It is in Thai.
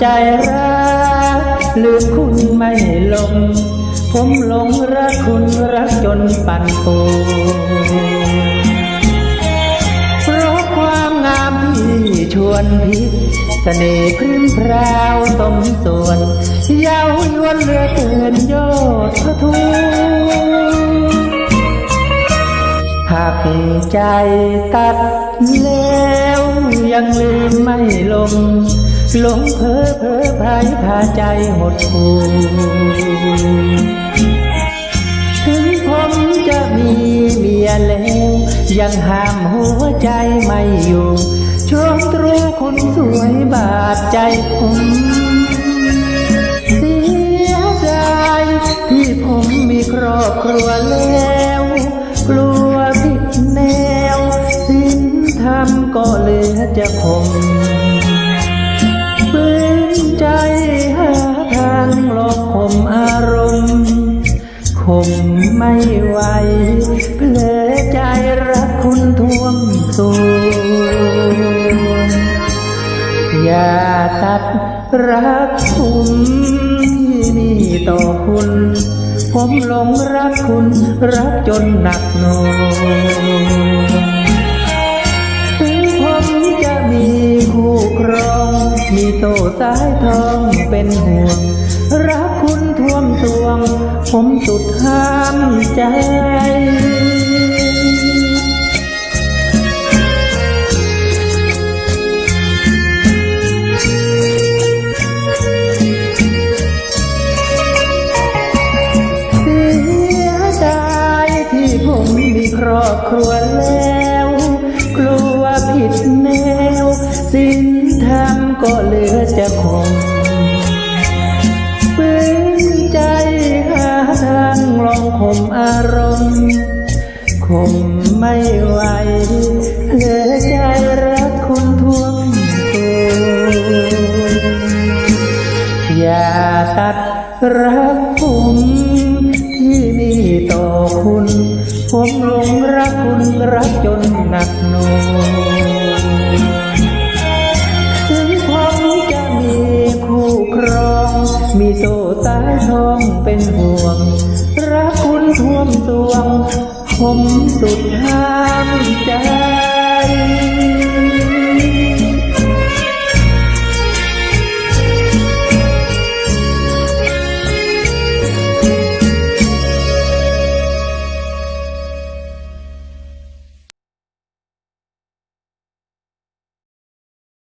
ใจรักหรือคุณไม่ลง ผมหลงรักคุณรักจนปั่นปนเพราะความงามที่ชวนพิษเสน่ห์พริ้มพราวสมส่วนยาวยวนเลือเกินยอดทะทูหักใจตัดแล้วยังลืมไม่ลง หลงเพ้อเพ้อพายพาใจหดหู่ถึงผมจะมีเมียแล้ว ยังห้ามหัวใจไม่อยู่ชคตรูคุณสวยบาดใจผมเสียใจที่ผมมีครอบครัวแล้ว กลัวผิดแนว สิ้นทำก็เหลือจะคง ทางหลอกข่มอารมณ์คงไม่ไหวเพลอใจรักคุณท่วมสูงอย่าตัดรักผมที่มีต่อคุณ ผมหลงรักคุณ รักจนหนักหน่วง โตสายทองเป็นห่วง รักคุณท่วมสวง ผมสุดห้ามใจเสียดายที่ผมมีครอบครัว ก็เหลือจะคงฝืนใจหาทางลองข่มอารมณ์คงไม่ไหวเหลือใจรักคุณท่วมตัวอย่าตัดรักผมที่มีต่อคุณ ผมหลงรักคุณรักจนหนักหน่วงายทองเป็นห่วง รักคุณท่วมตวง ผมสุดห้าม